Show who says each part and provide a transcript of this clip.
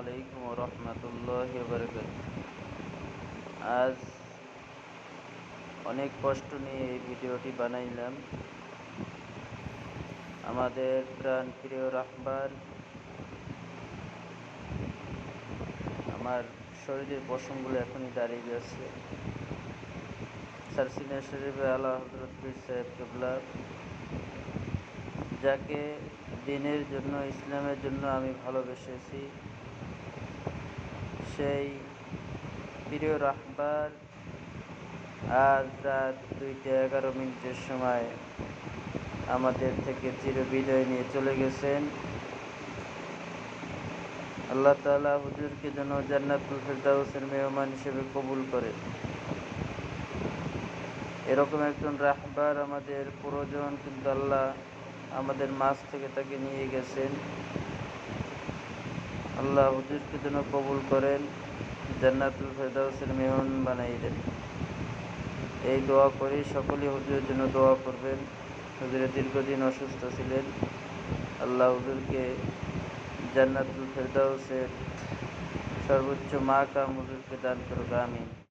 Speaker 1: আলাইকুম রহমতুল্লাহ বরকত আজ অনেক কষ্ট নিয়ে এই ভিডিওটি বানাইলাম। আমাদের প্রাণ প্রিয় রাহবার, আমার শরীরের পশমগুলো এখনই দাঁড়িয়ে গেছে। সারসিনা শরীফে আল্লাহ হজরত পীর সাহেব কেবলা, যাকে দিনের জন্য, ইসলামের জন্য আমি ভালোবেসেছি। সেই প্রিয় রাহবার আজ রাত দুইটা এগারো মিনিটের সময় আমাদের থেকে চির বিদায় নিয়ে চলে গেছেন। আল্লাহ তালা হুজুরকে যেন জান্নাতুল ফেরদাউসের মেহমান হিসেবে কবুল করে। এরকম একজন রাহবার আমাদের প্রয়োজন, কিন্তু আল্লাহ আমাদের মাছ থেকে তাকে নিয়ে গেছেন। আল্লাহ হুজুরকে যেন কবুল করেন, জান্নাতুল ফেরদাউসের মেহমান বানাই দেন। এই দোয়া করে সকলে হুজুরের জন্য দোয়া করবেন। হুজুরে দীর্ঘদিন অসুস্থ ছিলেন। আল্লাহ হুজুরকে জান্নাতুল ফেরদাউসের সর্বোচ্চ মা কাম হুজুরকে দান করুক, আমিন।